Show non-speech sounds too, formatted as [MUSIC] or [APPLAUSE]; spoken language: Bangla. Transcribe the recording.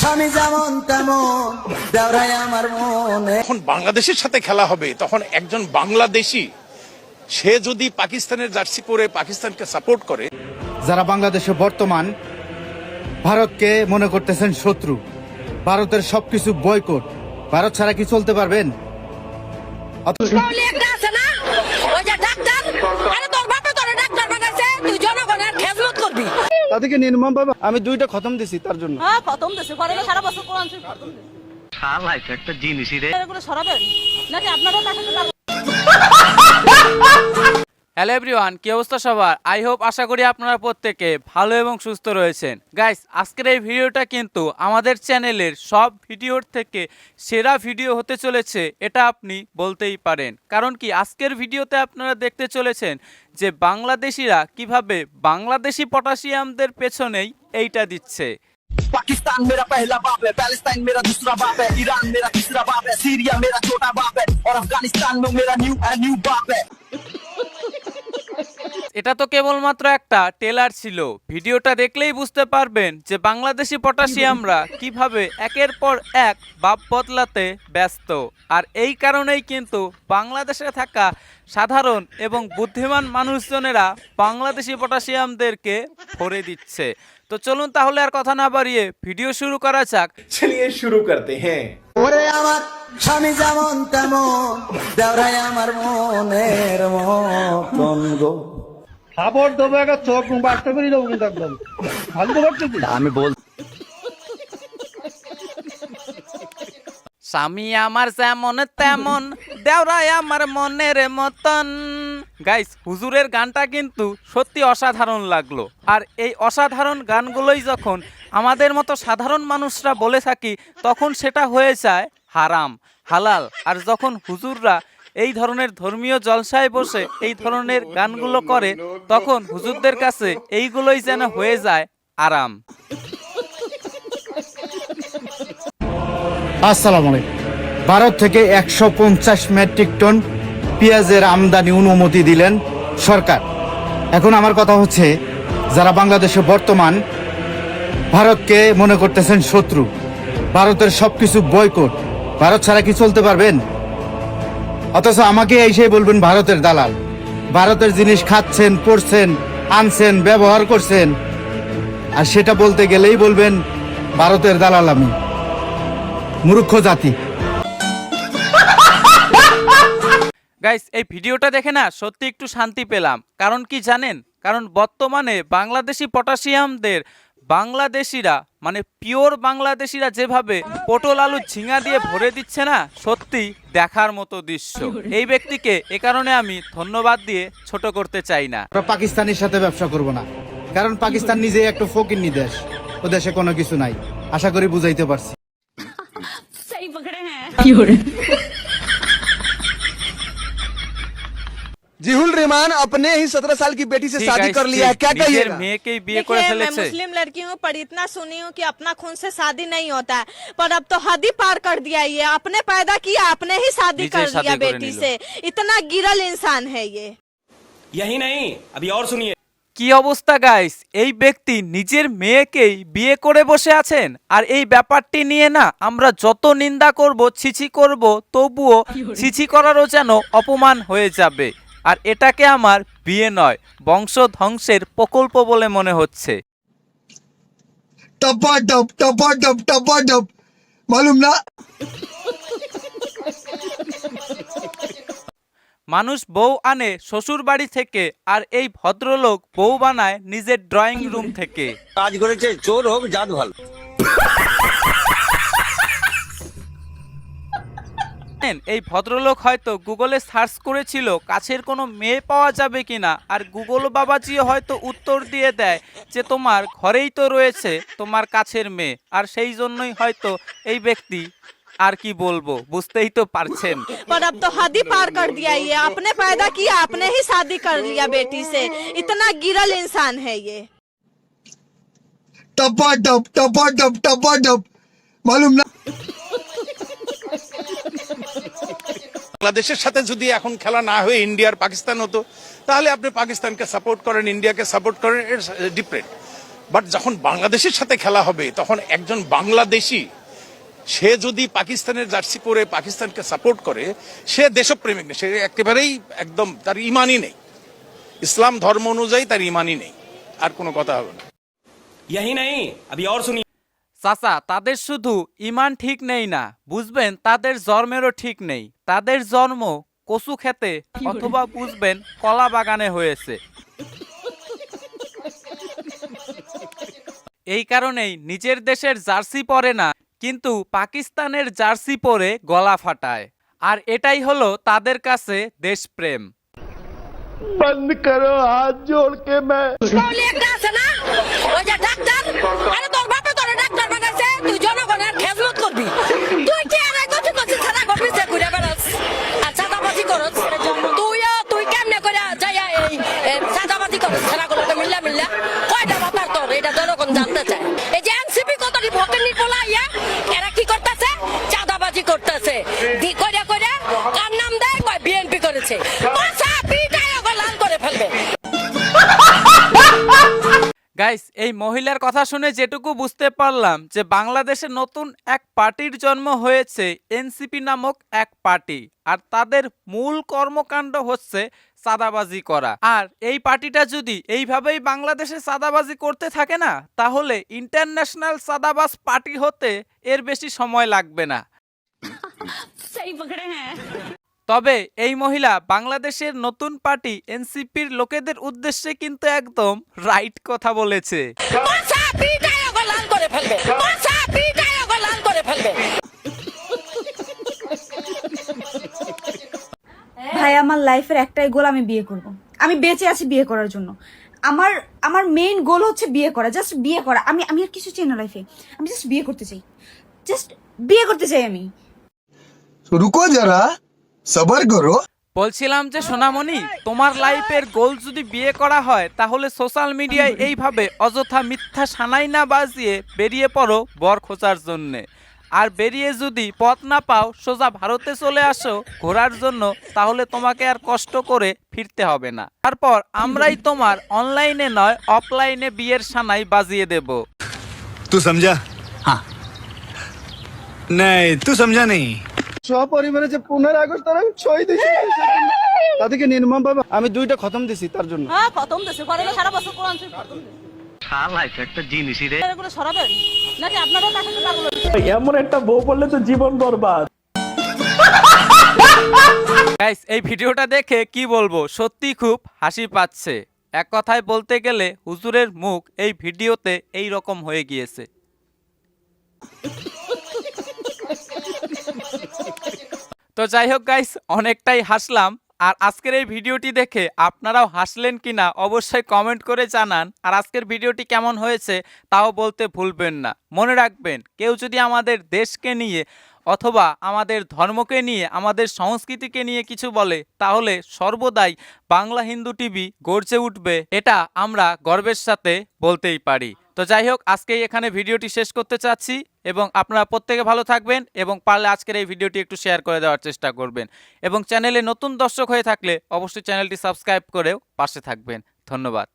স্বামী যেমন তেমন দেওরাই আমার মনে। যখন বাংলাদেশের সাথে খেলা হবে তখন একজন বাংলাদেশি সে যদি পাকিস্তানের জার্সি পরে পাকিস্তানকে সাপোর্ট করে। যারা বাংলাদেশে বর্তমান ভারতকে মনে করতেছেন শত্রু। ভারতের সবকিছু বয়কট। ভারত ছাড়া কি চলতে পারবেন? অথচ বলি একটা আছে না? ওই যে ডাক্তার। আরে তোর বাপে তোর ডাক্তার বানাইছে তুই জনগণের খেজমত করবি। তাদেরকে নির্মম ভাবে আমি দুইটা খতম দিছি তার জন্য। হ্যাঁ খতম দিছি। ঘরে সারা বছর কোরআন শরীফ খতম দেশে একটা জিনিসই রে। এগুলো সরাবেন? নাকি আপনারা তার সাথে তার- হ্যালো এভরিওয়ান কি অবস্থা সবার আই হোপ আশা করি আপনারা প্রত্যেকে ভালো এবং সুস্থ রয়েছেন গাইস আজকের এই ভিডিওটা কিন্তু আমাদের চ্যানেলের সব ভিডিওর থেকে সেরা ভিডিও হতে চলেছে এটা আপনি বলতেই পারেন কারণ কি আজকের ভিডিওতে আপনারা দেখতে চলেছেন যে বাংলাদেশিরা কিভাবে বাংলাদেশি পটাশিয়ামদের পেছনেই এইটা দিচ্ছে पाकिस्तान मेरा पहला बाप है पैलेस्टाइन मेरा दूसरा बाप है ईरान मेरा तीसरा बाप है सीरिया मेरा छोटा बाप है और अफगानिस्तान में मेरा न्यू न्यू बाप है এটা তো কেবলমাত্র একটা টেলার ছিল। ভিডিওটা দেখলেই বুঝতে পারবেন যে বাংলাদেশি পটাশিয়ামরা কীভাবে একের পর এক বাপ বদলাতে ব্যস্ত। আর এই কারণেই কিন্তু বাংলাদেশে থাকা সাধারণ এবং বুদ্ধিমান মানুষজনেরা বাংলাদেশি পটাশিয়ামদেরকে ভরে দিচ্ছে। তো চলুন তাহলে আর কথা না বাড়িয়ে ভিডিও শুরু করা যাক। চলিয়ে শুরু করতে হ্যাঁ। ওরে আমার স্বামী যেমন তেমন দেওরাই আমার মনের মতন গো। খাবার দেবো একটা চোখ বাচ্চা করে দেবো কিন্তু একদম। ভালো তো আমি বল স্বামী আমার যেমন তেমন দেওরাই আমার মনের মতন। গাইস হুজুরের গানটা কিন্তু সত্যি অসাধারণ লাগল। আর এই অসাধারণ গানগুলোই যখন আমাদের মতো সাধারণ মানুষরা বলে থাকি তখন সেটা হয়ে যায় হারাম হালাল। আর যখন হুজুররা এই ধরনের ধর্মীয় জলসায় বসে এই ধরনের গানগুলো করে, তখন হুজুরদের কাছে এইগুলোই যেন হয়ে যায় আরাম। আসসালামু আলাইকুম। ভারত থেকে একশো পঞ্চাশ মেট্রিক টন পেঁয়াজের আমদানি অনুমতি দিলেন সরকার। এখন আমার কথা হচ্ছে, যারা বাংলাদেশে বর্তমান, ভারতকে মনে করতেছেন শত্রু, ভারতের সবকিছু বয়কট ভারত ছাড়া কি চলতে পারবেন? অথচ আমাকে এসে বলবেন ভারতের দালাল। ভারতের জিনিস খাচ্ছেন পড়ছেন আনছেন, ব্যবহার করছেন। আর সেটা বলতে গেলেই বলবেন, ভারতের দালাল আমি। মূর্খ জাতি। গাইস এই ভিডিওটা দেখে না সত্যি একটু শান্তি পেলাম। কারণ কি জানেন? কারণ বর্তমানে বাংলাদেশি পটাশিয়ামদের বাংলাদেশিরা মানে পিওর বাংলাদেশিরা যেভাবে পটল আলু ঝিঙা দিয়ে ভরে দিচ্ছে না সত্যি দেখার মতো দৃশ্য। এই ব্যক্তিকে এ কারণে আমি ধন্যবাদ দিয়ে ছোট করতে চাই না। আমরা পাকিস্তানের সাথে ব্যবসা করব না কারণ পাকিস্তান নিজে একটা ফকিন্নি দেশ ও দেশে কোনো কিছু নাই। আশা করি বুঝাইতে পারছি। [LAUGHS] सही पकड़े हैं जिहुल रहमान अपने ही सत्रह साल की बेटी से ঠিক शादी guys, कर लिया है ঠিক। क्या নিজের कहिएगा মেয়েকেই বিয়ে করে देखिए, मैं ফেলেছে मुस्लिम लड़की हूँ पर इतना सुनी हूँ कि अपना खून से शादी नहीं होता है पर अब तो हद ही पार कर दिया ये अपने पैदा किया अपने ही शादी नीचे कर शादी लिया करे बेटी नीलो। से इतना गिरल इंसान है ये यही नहीं अभी और सुनिए কি অবস্থা গাইস এই ব্যক্তি নিজের মেয়েকেই বিয়ে করে বসে আছেন আর এই ব্যাপারটি নিয়ে না আমরা যত নিন্দা করব ছিছি করব তবুও ছিছি করারও যেন অপমান হয়ে যাবে আর এটাকে আমার বিয়ে নয় বংশধ্বংসের প্রকল্প বলে মনে হচ্ছে। টপাটপ টপাটপ টপাটপ মালুম না? মানুষ বউ আনে শ্বশুর বাড়ি থেকে আর এই ভদ্রলোক বউ বানায় নিজের ড্রয়িং রুম থেকে। কাজ করেছে চোর হোক জাত ভালো। এই ভদ্রলোক হয়তো গুগলে সার্চ করেছিল কাছের কোনো মেয়ে পাওয়া যাবে কিনা আর গুগল বাবাজিও হয়তো উত্তর দিয়ে দেয় যে তোমার ঘরেই তো রয়েছে তোমার কাছের মেয়ে আর সেই জন্যই হয়তো এই ব্যক্তি আর কি বলবো বুঝতেই তো পারছেন पर अब तो हद ही पार कर दिया ये अपने पैदा किया अपने ही शादी कर लिया बेटी से इतना गिरल इंसान है ये टपा टप टपा टप टपा टप मालूम ना বাংলাদেশের সাথে যদি এখন খেলা না হয়ে ইন্ডিয়ার পাকিস্তান হতো তাহলে আপনি পাকিস্তানকে সাপোর্ট করেন ইন্ডিয়াকে সাপোর্ট করেন ডিফারেন্ট বাট যখন বাংলাদেশের সাথে খেলা হবে তখন একজন বাংলাদেশি সে যদি পাকিস্তানের জার্সি পরে পাকিস্তানকে সাপোর্ট করে সে দেশপ্রেমিক নেই সে একেবারেই একদম তার ইমানই নেই ইসলাম ধর্ম অনুযায়ী তার ইমানই নেই আর কোনো কথা হবে না यही नहीं अभी और सुनिए চাচা তাদের শুধু ইমান ঠিক নেই না বুঝবেন তাদের জন্মেরও ঠিক নেই। তাদের জন্ম কচু খেতে অথবা বুঝবেন কলা বাগানে হয়েছে। এই কারণেই নিজের দেশের জার্সি পরে না কিন্তু পাকিস্তানের জার্সি পরে গলা ফাটায়। আর এটাই হলো তাদের কাছে দেশপ্রেম। তাহলে একটা আছে না ওই জানতে চায়। এই যে এনসিপি কত ইয়া? এরা কি করতেছে? চাঁদাবাজি করতেছে। করে নাম দেয়? বিএনপি করেছে। করে ফেলবে। গাইস এই মহিলার কথা শুনে যেটুকু বুঝতে পারলাম যে বাংলাদেশে নতুন এক পার্টির জন্ম হয়েছে এনসিপি নামক এক পার্টি। আর তাদের মূল কর্মকাণ্ড হচ্ছে চাঁদাবাজি করা। আর এই পার্টিটা যদি এইভাবেই বাংলাদেশে চাঁদাবাজি করতে থাকে না তাহলে ইন্টারন্যাশনাল চাঁদাবাজ পার্টি হতে এর বেশি সময় লাগবে না। তবে এই মহিলা বাংলাদেশের নতুন পার্টি এনসিপির লোকেদের উদ্দেশ্যে কিন্তু একদম রাইট কথা বলেছে পাঁচা পিটায় ওকে লাল করে ফেলবে পাঁচা পিটায় ওকে লাল করে ফেলবে ভাই আমার লাইফের একটাই গোল আমি বিয়ে করব। আমি বেঁচে আছি বিয়ে করার জন্য। আমার আমার মেইন গোল হচ্ছে বিয়ে করা জাস্ট বিয়ে করা। আমি আমি আর কিছু চাই না লাইফে আমি জাস্ট বিয়ে করতে চাই। জাস্ট বিয়ে করতে চাই আমি। রুকো যারা সবার করো। বলছিলাম যে সোনামণি তোমার লাইফের গোল যদি বিয়ে করা হয় তাহলে সোশ্যাল মিডিয়ায় এইভাবে অযথা মিথ্যা সানাই না বাজিয়ে বেরিয়ে পড়ো বর খোঁজার জন্যে। আর বেরিয়ে যদি পথ না পাও সোজা ভারতে চলে আসো ঘোরার জন্য তাহলে তোমাকে আর কষ্ট করে ফিরতে হবে না। তারপর আমরাই তোমার অনলাইনে নয় অফলাইনে বিয়ের সানাই বাজিয়ে দেব। তু সমঝা হ্যাঁ নাই তু সমঝা নেই সপরিবারে যে পনেরো আগস্ট তারা ছয় দিছি। তাদেরকে নির্মম ভাবে আমি দুইটা খতম দিছি তার জন্য। হ্যাঁ খতম দিছি। সারা বছর কোরআন শরীফ খতম দিছি। একটা জিনিসই রে। এগুলো সরাবেন? নাকি আপনারাও তার সাথে পাগল গাইস এই ভিডিওটা দেখে কি বলব? সত্যি খুব হাসি পাচ্ছে। এক কথায় বলতে গেলে হুজুরের মুখ এই ভিডিওতে এই রকম হয়ে গিয়েছে। তো যাই হোক গাইস অনেকটাই হাসলাম। আর আজকের এই ভিডিওটি দেখে আপনারাও হাসলেন কিনা অবশ্যই কমেন্ট করে জানান। আর আজকের ভিডিওটি কেমন হয়েছে তাও বলতে ভুলবেন না। মনে রাখবেন, কেউ যদি আমাদের দেশকে নিয়ে অথবা আমাদের ধর্মকে নিয়ে, আমাদের সংস্কৃতিকে নিয়ে কিছু বলে, তাহলে সর্বদাই বাংলা হিন্দু টিভি গর্জে উঠবে, এটা আমরা গর্বের সাথে বলতেই পারি। তো যাই হোক আজকেই এখানে ভিডিওটি শেষ করতে চাচ্ছি এবং আপনারা প্রত্যেকে ভালো থাকবেন এবং পারলে আজকের এই ভিডিওটি একটু শেয়ার করে দেওয়ার চেষ্টা করবেন। এবং চ্যানেলে নতুন দর্শক হয়ে থাকলে অবশ্যই চ্যানেলটি সাবস্ক্রাইব করেও পাশে থাকবেন। ধন্যবাদ।